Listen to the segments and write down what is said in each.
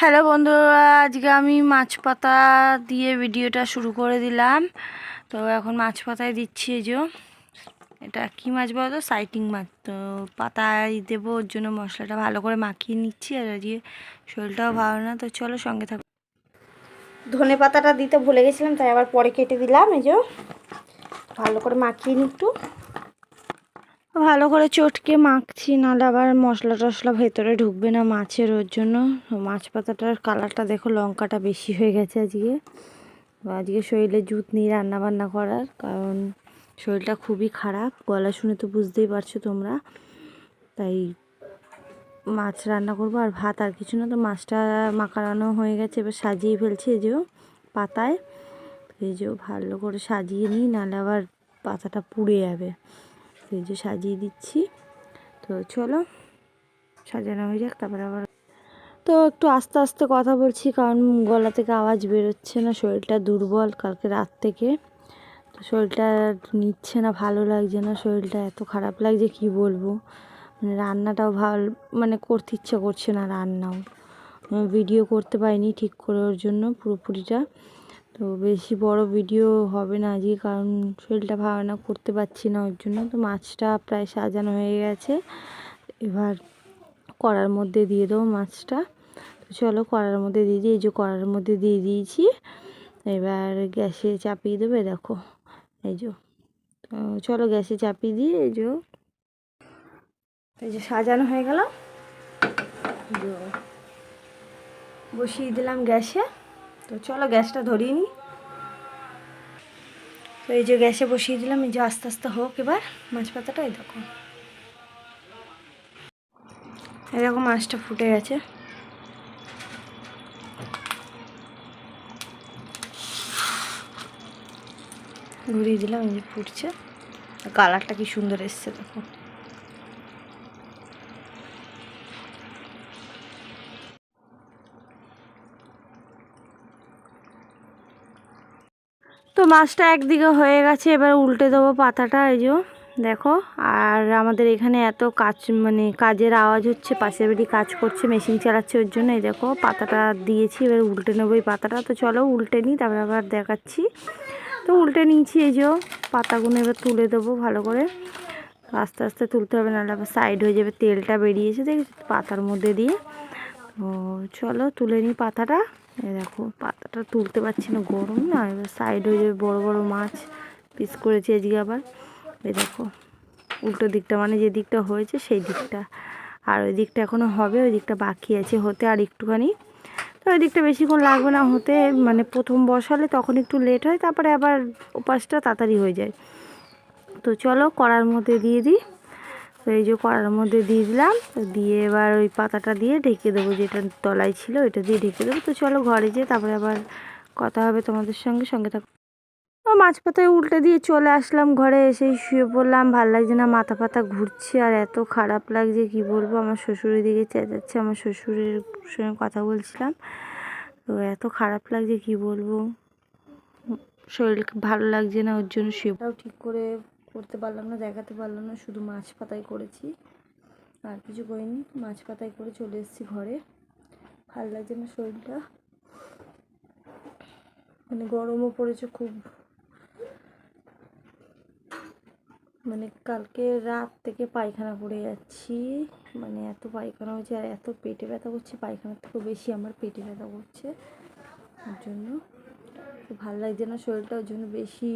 Hello বন্ধুরা, আজকে আমি মাছ পাতা দিয়ে ভিডিওটা শুরু করে দিলাম। তো এখন মাছ পাতায় দিচ্ছি এই যে, এটা কি মাছ বলতো সাইটিং মাছ। তো পাতায় দেবো, ওর জন্য মশলাটা ভালো করে মাখিয়ে নিচ্ছি, আর আজকে শরীরটাও ভালো না। তো চলো সঙ্গে থাকো। ধনে পাতাটা দিতে ভুলে গেছিলাম, তাই আবার পরে কেটে দিলাম, এই যে। ভালো করে মাখিয়ে নি একটু। ভালো করে চটকে মাখছি, নাহলে আবার মশলা টশলা ভেতরে ঢুকবে না মাছের, ওর জন্য। মাছ পাতাটার কালারটা দেখো, লঙ্কাটা বেশি হয়ে গেছে আজকে। আজকে শরীরে জুত নেই রান্না বান্না করার, কারণ শরীরটা খুবই খারাপ। গলা শুনে তো বুঝতেই পারছ তোমরা। তাই মাছ রান্না করব, আর ভাত আর কিছু না, তো মাছটা মাখানো হয়ে গেছে, এবার সাজিয়ে ফেলছি এই যে পাতায়। এই যে ভালো করে সাজিয়ে নিই, নাহলে আবার পাতাটা পুড়ে যাবে। এই যে সাজিয়ে দিচ্ছি। তো চলো, সাজানো হয়ে যাক, তারপরে আবার তো একটু আস্তে আস্তে কথা বলছি, কারণ গলা থেকে আওয়াজ বেরোচ্ছে না, শরীরটা দুর্বল কালকে রাত থেকে। তো শরীরটা নিচ্ছে না, ভালো লাগছে না, শরীরটা এত খারাপ লাগছে, কি বলব? মানে রান্নাটাও ভালো মানে করতে ইচ্ছা করছে না রান্নাও। ভিডিও করতে পারিনি ঠিক করে ওর জন্য পুরোপুরিটা। তো বেশি বড় ভিডিও হবে না আজকে, কারণ শরীরটা ভালো না, করতে পারছি না ওর জন্য। তো মাছটা প্রায় সাজানো হয়ে গেছে। এবার কড়ার মধ্যে দিয়ে দেবো মাছটা। তো চলো কড়ার মধ্যে দিয়ে দিই, এই যে কড়ার মধ্যে দিয়ে দিয়েছি। এবার গ্যাসে চাপিয়ে দেবে দেখো, এই যে। চলো গ্যাসে চাপিয়ে দিয়ে এই যে। এই যে সাজানো হয়ে গেল। বসিয়ে দিলাম গ্যাসে। তো চলো গ্যাসটা ধরিয়ে নিই। তো এই যে গ্যাসে বসিয়ে দিলাম, এই যে আস্তে আস্তে হোক এবার, মাছ পাতাটা এই দেখো। এরকম মাছটা ফুটে গেছে। ঘুরিয়ে দিলাম, এই যে ফুটছে। কালারটা কি সুন্দর এসছে, দেখো। তো মাছটা একদিকে হয়ে গেছে, এবার উল্টে দেবো পাতাটা, এই যে, দেখো। আর আমাদের এখানে এত কাজ মানে কাজের আওয়াজ হচ্ছে পাশের বাড়ি কাজ করছে, মেশিন চালাচ্ছে ওর জন্য, এই দেখো, পাতাটা দিয়েছি, এবার উল্টে নেব এই পাতাটা। তো চলো উল্টে নিই, তারপরে আবার দেখাচ্ছি। তো উল্টে নিয়েছি, এই যে, পাতাগুলো এবার তুলে দেবো ভালো করে। আস্তে আস্তে তুলতে হবে, নাহলে আবার সাইড হয়ে যাবে, তেলটা বেরিয়েছে দেখ পাতার মধ্যে দিয়ে। ও চলো তুলে নিই পাতাটা। এই দেখো, পাতাটা তুলতে পারছি না, গরম না, এবার সাইড হয়ে যাবে বড়ো বড়ো মাছ পিস করেছি আজকে আবার। এই দেখো, উল্টো দিকটা মানে যে দিকটা হয়েছে সেই দিকটা। আর ওই দিকটা এখনও হবে, ওই দিকটা বাকি আছে হতে আর একটুখানি। তো ওই দিকটা বেশিক্ষণ লাগবে না হতে মানে প্রথম বসালে তখন একটু লেট হয়, তারপরে আবার ওপাশটা তাড়াতাড়ি হয়ে যায়। তো চলো করার মধ্যে দিয়ে দিই। তো এই যে কড়ার মধ্যে দিয়ে দিলাম, তো দিয়ে এবার ওই পাতাটা দিয়ে ঢেকে দেবো যেটা তলায় ছিল ওইটা দিয়ে ঢেকে দেবো। তো চলো ঘরে যেয়ে তারপরে আবার কথা হবে তোমাদের সঙ্গে সঙ্গে থাকো। মাছ পাতায় উল্টে দিয়ে চলে আসলাম ঘরে, এসেই শুয়ে পড়লাম। ভালো লাগছে না, মাথা পাতা ঘুরছে আর এত খারাপ লাগছে, কি বলব? আমার শ্বশুরের দিকে চেঁচাচ্ছে, আমার শ্বশুরের সঙ্গে কথা বলছিলাম। তো এত খারাপ লাগছে, কি বলব? শরীর ভালো লাগছে না, ওর জন্য শুয়েটাও ঠিক করে করতে পারলাম না, দেখাতে পারলাম না, শুধু মাছ পাতায় করেছি। আর কিছু করিনি, মাছ পাতায় করে চলে এসেছি ঘরে। ভালো লাগছে না শরীরটা। মানে গরমও পড়েছে খুব। মানে কালকে রাত থেকে পায়খানা করে যাচ্ছি। মানে এত পায়খানা হচ্ছে আর এত পেটে ব্যথা করছে, পায়খানার থেকেও বেশি আমার পেটে ব্যথা করছে। ওর জন্য। ভালো লাগছে না শরীরটা, ওর জন্য বেশি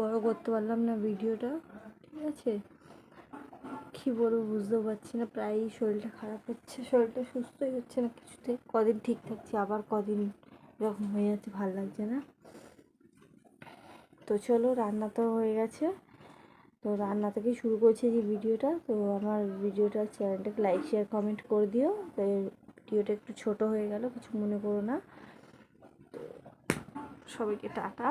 বড় করতে পারলাম না ভিডিওটা। ঠিক আছে? কী বলব বুঝতেও পারছি না, প্রায়ই শরীরটা খারাপ হচ্ছে, শরীরটা সুস্থই হচ্ছে না কিছুতে কদিন ঠিক থাকছে, আবার কদিন এরকম হয়ে যাচ্ছে, ভালো লাগছে না। তো চলো, রান্না তো হয়ে গেছে। তো রান্না থেকে শুরু করছি যে ভিডিওটা। তো আমার ভিডিওটা, চ্যানেলটাকে লাইক শেয়ার কমেন্ট করে দিও। তো ভিডিওটা একটু ছোট হয়ে গেল, কিছু মনে করো না। তো সবাইকে টাটা।